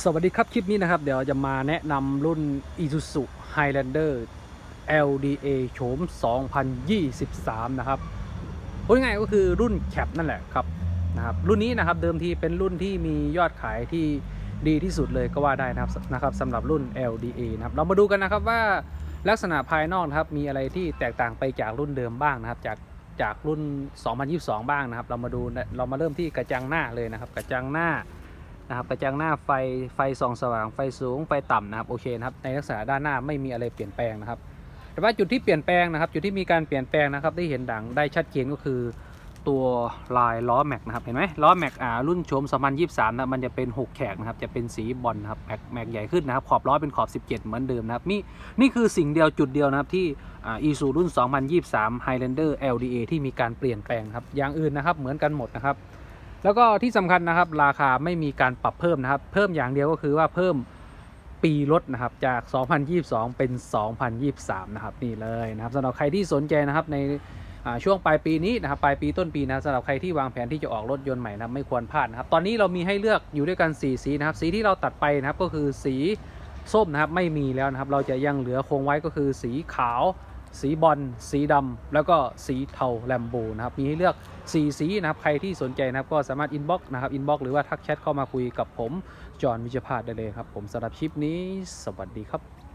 สวัสดีครับ คลิปนี้นะครับ เดี๋ยวจะมาแนะนำรุ่น Isuzu Highlander LDA โฉม 2023 นะครับพูดง่ายก็คือรุ่นแคปนั่นแหละครับนะครับ รุ่นนี้นะครับเดิมทีเป็นรุ่นที่มียอดขายที่ดีที่สุดเลยก็ว่าได้นะครับนะครับสำหรับรุ่น LDA นะครับ เรามาดูกันนะครับว่าลักษณะภายนอกนะครับมีอะไรที่แตกต่างไปจากรุ่นเดิมบ้างนะครับ จากจากรุ่น 2022 บ้างนะครับ เรามาดูเรามาเริ่มที่กระจังหน้าเลยนะครับ กระจังหน้า นะครับกระจังหน้าไฟไฟส่องสว่างไฟสูงไฟต่ำนะครับโอเคนะครับในลักษณะด้านหน้าไม่มีอะไรเปลี่ยนแปลงนะครับ แต่ว่าจุดที่เปลี่ยนแปลงนะครับ จุดที่มีการเปลี่ยนแปลงนะครับที่เห็นดังได้ชัดเจนก็คือตัวลายล้อแม็กนะครับเห็นไหมล้อแม็กอ่ารุ่นโฉม2023นะมันจะเป็น 6 แขกนะครับจะเป็นสีบอลนะครับแม็กแม็กใหญ่ขึ้นนะครับขอบล้อเป็นขอบ 17 เหมือนเดิมนะครับนี่นี่คือสิ่งเดียวจุดเดียวนะครับที่อ่าอีซูรุ่น 2023 Highlander LDA ที่มีการเปลี่ยนแปลงครับอย่างอื่นนะครับเหมือนกันหมดนะครับ แล้วก็ที่สำคัญนะครับราคาไม่มีการปรับเพิ่มนะครับ เพิ่มอย่างเดียวก็คือว่าเพิ่มปีลดนะครับจาก 2022 เป็น 2023 นะครับนี่เลยนะครับสำหรับใครที่สนใจนะครับในช่วงปลายปีนี้นะครับปลายปีต้นปีนะสำหรับใครที่วางแผนที่จะออกรถยนต์ใหม่นะไม่ควรพลาดนะครับตอนนี้เรามีให้เลือกอยู่ด้วยกัน 4 สีนะครับสีที่เราตัดไปนะครับก็คือสีส้มนะครับไม่มีแล้วนะครับเราจะยังเหลือคงไว้ก็คือสีขาว สีบอลสีดำแล้วก็สีเทาแลมโบนะครับมีให้เลือก 4 สีนะครับใครที่สนใจนะครับก็สามารถอินบ็อกซ์นะครับอินบ็อกซ์หรือว่าทักแชทเข้ามาคุยกับผมจอห์นวิจพาดได้เลยครับผมสำหรับคลิปนี้ สวัสดีครับ